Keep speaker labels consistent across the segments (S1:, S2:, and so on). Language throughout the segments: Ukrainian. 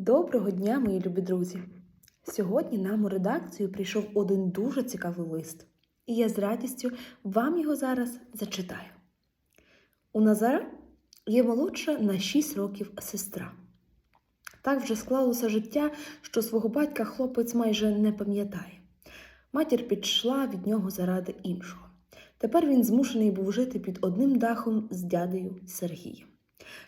S1: Доброго дня, мої любі друзі! Сьогодні нам у редакцію прийшов один дуже цікавий лист, і я з радістю вам його зараз зачитаю. У Назара є молодша на 6 років сестра. Так вже склалося життя, що свого батька хлопець майже не пам'ятає. Матір підшла від нього заради іншого. Тепер він змушений був жити під одним дахом з дядею Сергієм.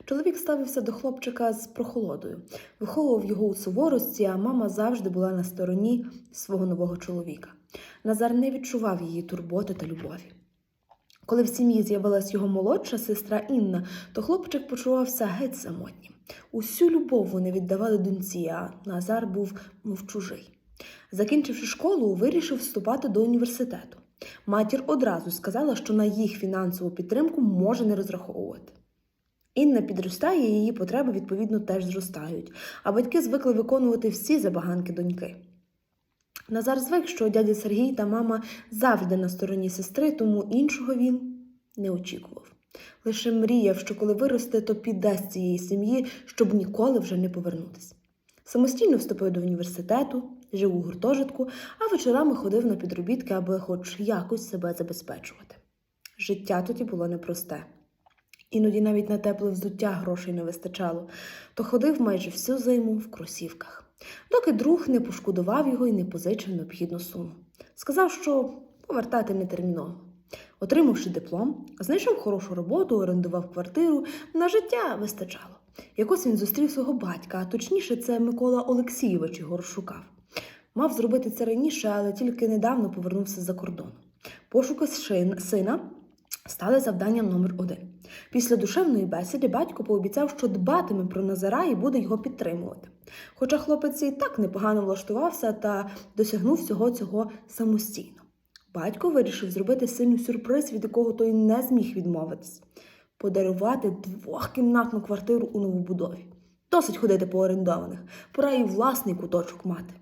S1: Чоловік ставився до хлопчика з прохолодою, виховував його у суворості, а мама завжди була на стороні свого нового чоловіка. Назар не відчував її турботи та любові. Коли в сім'ї з'явилась його молодша сестра Інна, то хлопчик почувався геть самотнім. Усю любов вони віддавали доньці, а Назар був мов чужий. Закінчивши школу, вирішив вступати до університету. Матір одразу сказала, що на їх фінансову підтримку може не розраховувати. Інна підростає, і її потреби відповідно теж зростають, а батьки звикли виконувати всі забаганки доньки. Назар звик, що дядя Сергій та мама завжди на стороні сестри, тому іншого він не очікував. Лише мріяв, що коли виросте, то піде з цієї сім'ї, щоб ніколи вже не повернутися. Самостійно вступив до університету, жив у гуртожитку, а вечорами ходив на підробітки, аби хоч якось себе забезпечувати. Життя тоді було непросте. Іноді навіть на тепле взуття грошей не вистачало, то ходив майже всю зиму в кросівках, доки друг не пошкодував його і не позичив необхідну суму. Сказав, що повертати не терміново. Отримавши диплом, знайшов хорошу роботу, орендував квартиру, на життя вистачало. Якось він зустрів свого батька, а точніше, це Микола Олексійович його розшукав. Мав зробити це раніше, але тільки недавно повернувся з-за кордону. Пошуки сина стали завданням номер один. Після душевної бесіди батько пообіцяв, що дбатиме про Назара і буде його підтримувати. Хоча хлопець і так непогано влаштувався та досягнув всього цього самостійно. Батько вирішив зробити сину сюрприз, від якого той не зміг відмовитись подарувати двохкімнатну квартиру у новобудові. Досить ходити по орендованих, пора і власний куточок мати.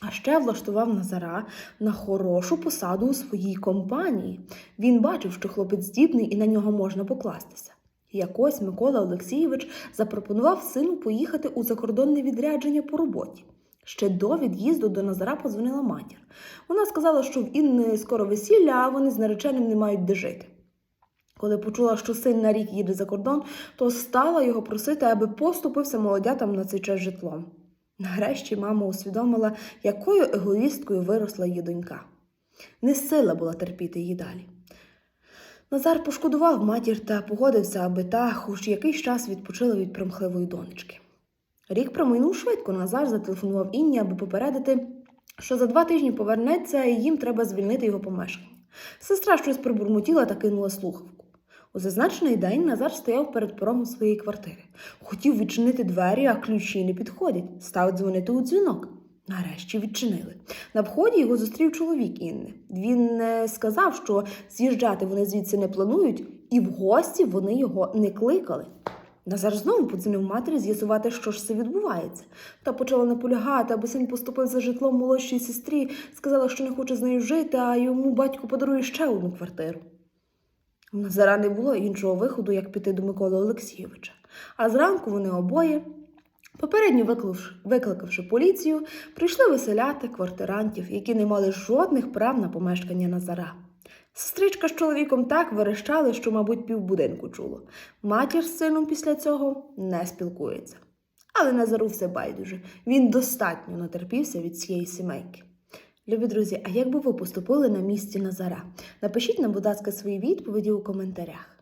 S1: А ще влаштував Назара на хорошу посаду у своїй компанії. Він бачив, що хлопець здібний і на нього можна покластися. Якось Микола Олексійович запропонував сину поїхати у закордонне відрядження по роботі. Ще до від'їзду до Назара подзвонила матір. Вона сказала, що в Інни скоро весілля, а вони з нареченим не мають де жити. Коли почула, що син на рік їде за кордон, то стала його просити, аби поступився молодятам на цей час житлом. Нарешті мама усвідомила, якою егоїсткою виросла її донька. Не сила була терпіти її далі. Назар пошкодував матір та погодився, аби та хоч якийсь час відпочила від примхливої донечки. Рік промайнув швидко. Назар зателефонував Інні, аби попередити, що за два тижні повернеться і їм треба звільнити його помешкання. Сестра щось пробурмотіла та кинула слухавку. У зазначений день Назар стояв перед порогом своєї квартири. Хотів відчинити двері, а ключі не підходять. Став дзвонити у дзвінок. Нарешті відчинили. На вході його зустрів чоловік Інни. Він не сказав, що з'їжджати вони звідси не планують, і в гості вони його не кликали. Назар знову подзвонив матері з'ясувати, що ж це відбувається. Та почала наполягати, аби син поступив за житлом молодшій сестрі, сказала, що не хоче з нею жити, а йому батько подарує ще одну квартиру. У Назара не було іншого виходу, як піти до Миколи Олексійовича. А зранку вони обоє, попередньо викликавши, поліцію, прийшли виселяти квартирантів, які не мали жодних прав на помешкання Назара. Сестричка з чоловіком так верещали, що, мабуть, півбудинку чуло. Матір з сином після цього не спілкується. Але Назару все байдуже. Він достатньо натерпівся від цієї сімейки. Любі друзі, а як би ви поступили на місці Назара? Напишіть нам, будь ласка, свої відповіді у коментарях.